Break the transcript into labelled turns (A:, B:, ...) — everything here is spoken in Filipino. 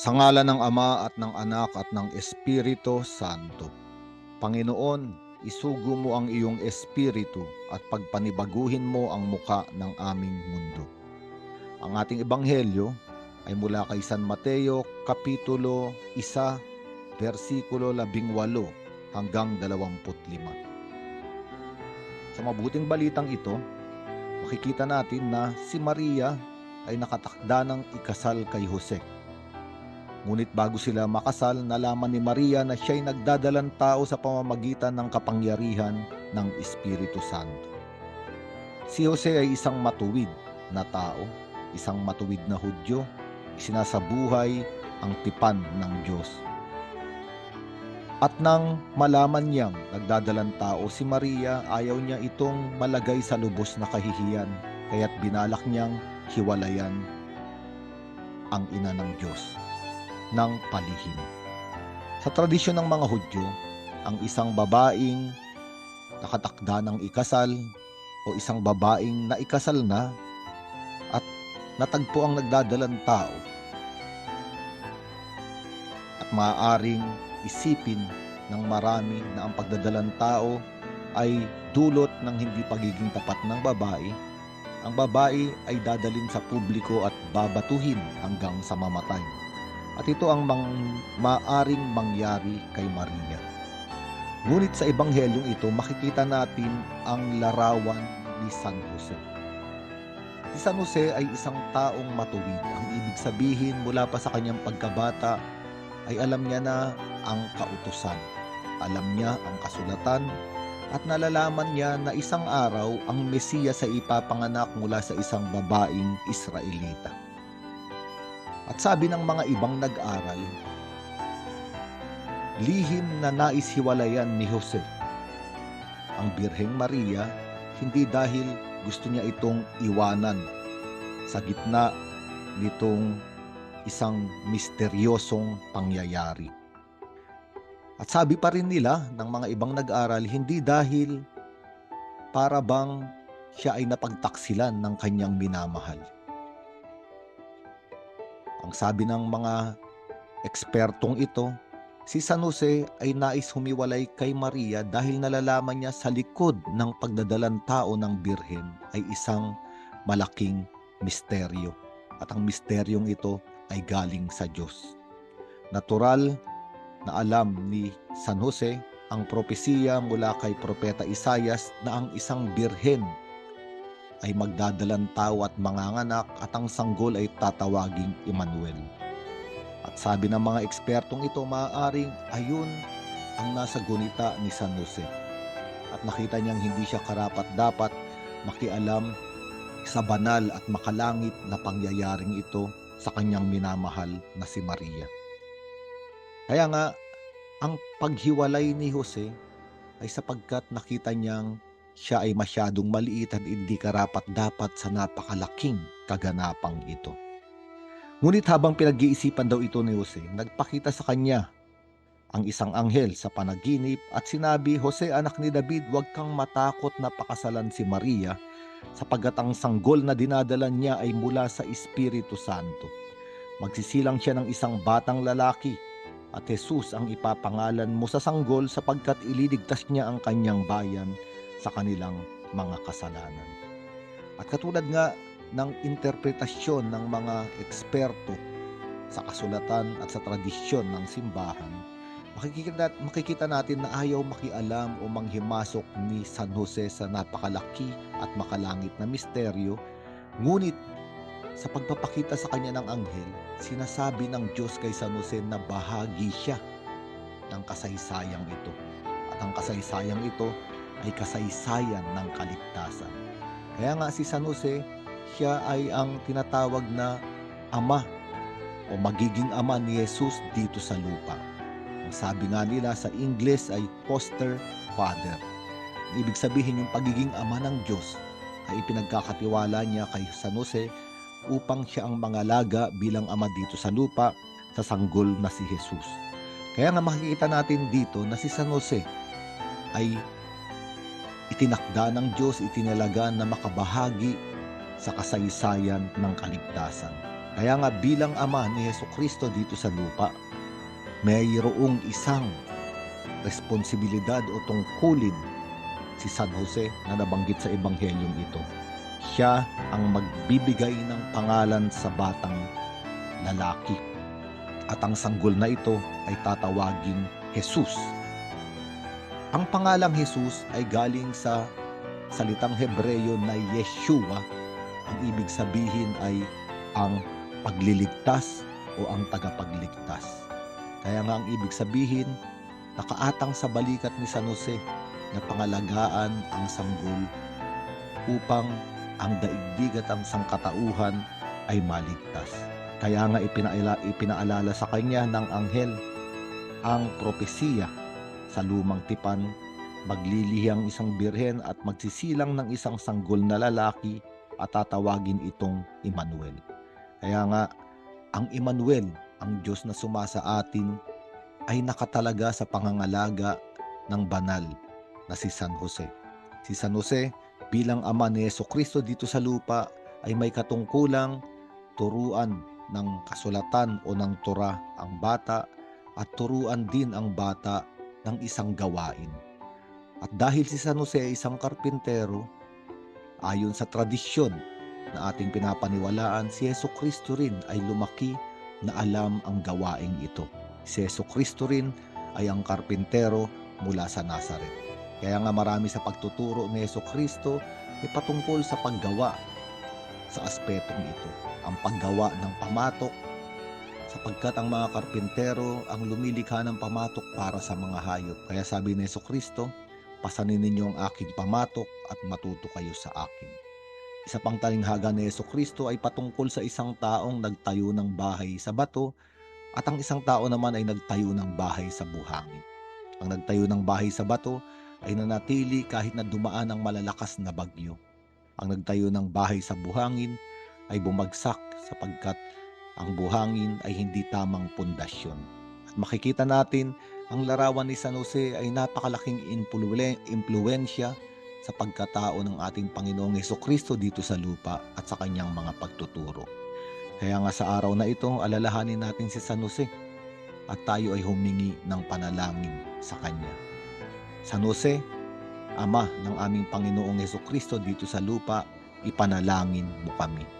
A: Sa ngala ng Ama at ng Anak at ng Espiritu Santo. Panginoon, isugo mo ang iyong espiritu at pagpanibaguhin mo ang muka ng aming mundo. Ang ating ebanghelyo ay mula kay San Mateo, Kapitulo 1, versikulo 18 hanggang 25. Sa mabuting balitang ito, makikita natin na si Maria ay nakatakda ng ikasal kay Jose. Ngunit bago sila makasal, nalaman ni Maria na siya'y nagdadalang tao sa pamamagitan ng kapangyarihan ng Espiritu Santo. Si Jose ay isang matuwid na tao, isang matuwid na Hudyo, isinasabuhay ang tipan ng Diyos. At nang malaman niyang nagdadalang tao si Maria, ayaw niya itong malagay sa lubos na kahihiyan, kaya't binalak niyang hiwalayan ang ina ng Diyos ng palihim. Sa tradisyon ng mga Hudyo, ang isang babaeng nakatakda ng ikasal o isang babaeng naikasal na at natagpo ang nagdadalang tao at maaaring isipin ng marami na ang pagdadalang tao ay dulot ng hindi pagiging tapat ng babae, ang babae ay dadalin sa publiko at babatuhin hanggang sa mamatay. At ito ang mang, maaring mangyari kay Maria. Ngunit sa ebanghelyong ito, makikita natin ang larawan ni San Jose. Si San Jose ay isang taong matuwid. Ang ibig sabihin mula pa sa kanyang pagkabata ay alam niya na ang kautusan. Alam niya ang kasulatan at nalalaman niya na isang araw ang Mesiya sa ipapanganak mula sa isang babaeng Israelita. At sabi ng mga ibang nag-aral, lihim na nais hiwalayan ni Jose. Ang Birheng Maria, hindi dahil gusto niya itong iwanan sa gitna nitong isang misteryosong pangyayari. At sabi pa rin nila ng mga ibang nag-aral, hindi dahil para bang siya ay napagtaksilan ng kanyang minamahal. Ang sabi ng mga ekspertong ito, si San Jose ay nais humiwalay kay Maria dahil nalalaman niya sa likod ng pagdadalang tao ng Birhen ay isang malaking misteryo. At ang misteryong ito ay galing sa Diyos. Natural na alam ni San Jose ang propesiya mula kay Propeta Isayas na ang isang birhen ay magdadalang tao at manganganak at ang sanggol ay tatawaging Emmanuel. At sabi ng mga ekspertong ito, maaaring ayun ang nasa gunita ni San Jose. At nakita niyang hindi siya karapat dapat makialam sa banal at makalangit na pangyayaring ito sa kanyang minamahal na si Maria. Kaya nga, ang paghiwalay ni Jose ay sapagkat nakita niyang siya ay masyadong maliit at hindi karapat dapat sa napakalaking kaganapang ito. Ngunit habang pinag-iisipan daw ito ni Jose, nagpakita sa kanya ang isang anghel sa panaginip at sinabi, Jose anak ni David, huwag kang matakot na pakasalan si Maria sapagkat ang sanggol na dinadala niya ay mula sa Espiritu Santo. Magsisilang siya ng isang batang lalaki at Jesus ang ipapangalan mo sa sanggol sapagkat ililigtas niya ang kanyang bayan sa kanilang mga kasalanan. At katulad nga ng interpretasyon ng mga eksperto sa kasulatan at sa tradisyon ng simbahan, makikita, makikita natin na ayaw makialam o manghimasok ni San Jose sa napakalaki at makalangit na misteryo, ngunit sa pagpapakita sa kanya ng anghel, sinasabi ng Diyos kay San Jose na bahagi siya ng kasaysayang ito. At ang kasaysayang ito ay kasaysayan ng kaligtasan. Kaya nga si San Jose, siya ay ang tinatawag na ama o magiging ama ni Jesus dito sa lupa. Ang sabi nga nila sa Ingles ay foster father. Ibig sabihin yung pagiging ama ng Diyos ay ipinagkakatiwala niya kay San Jose upang siya ang mangalaga bilang ama dito sa lupa sa sanggol na si Jesus. Kaya nga makikita natin dito na si San Jose ay itinakda ng Diyos, itinalaga na makabahagi sa kasaysayan ng kaligtasan. Kaya nga bilang ama ni Yeso Kristo dito sa lupa, mayroong isang responsibilidad o tungkulin si San Jose na nabanggit sa ebanghelyong ito. Siya ang magbibigay ng pangalan sa batang lalaki. At ang sanggol na ito ay tatawaging Jesus. Ang pangalang Jesus ay galing sa salitang Hebreyo na Yeshua. Ang ibig sabihin ay ang pagliligtas o ang tagapagligtas. Kaya nga ang ibig sabihin, nakaatang sa balikat ni San Jose na pangalagaan ang sanggol upang ang daigdig at ang sangkatauhan ay maligtas. Kaya nga ipinaala, ipinaalala sa kanya ng anghel ang propesiya sa lumang tipan, maglilihang isang birhen at magsisilang ng isang sanggol na lalaki at tatawagin itong Emmanuel. Kaya nga, ang Emmanuel, ang Diyos na sumasa atin, ay nakatalaga sa pangangalaga ng banal na si San Jose. Si San Jose bilang ama ni Yeso Kristo dito sa lupa ay may katungkulang turuan ng kasulatan o ng Torah ang bata at turuan din ang bata ng isang gawain. At dahil si San Jose ay isang karpintero, ayon sa tradisyon na ating pinapaniwalaan, si Yeso Kristo rin ay lumaki na alam ang gawaing ito. Si Yeso Kristo rin ay ang karpintero mula sa Nazaret. Kaya nga marami sa pagtuturo ni Yeso Kristo ay patungkol sa paggawa sa aspetong ito. Ang paggawa ng pamatok sapagkat ang mga karpintero ang lumilikha ng pamatok para sa mga hayop. Kaya sabi ni Yeso Kristo, pasanin ninyo ang aking pamatok at matuto kayo sa akin. Isa pang talinghaga ni Yeso Kristo ay patungkol sa isang taong nagtayo ng bahay sa bato at ang isang tao naman ay nagtayo ng bahay sa buhangin. Ang nagtayo ng bahay sa bato ay nanatili kahit na dumaan ang malalakas na bagyo. Ang nagtayo ng bahay sa buhangin ay bumagsak sapagkat ang buhangin ay hindi tamang pundasyon. At makikita natin ang larawan ni San Jose ay napakalaking impluensya sa pagkatao ng ating Panginoong Heso Kristo dito sa lupa at sa kanyang mga pagtuturo. Kaya nga sa araw na ito, alalahanin natin si San Jose at tayo ay humingi ng panalangin sa kanya. San Jose, Ama ng aming Panginoong Heso Kristo dito sa lupa, ipanalangin mo kami.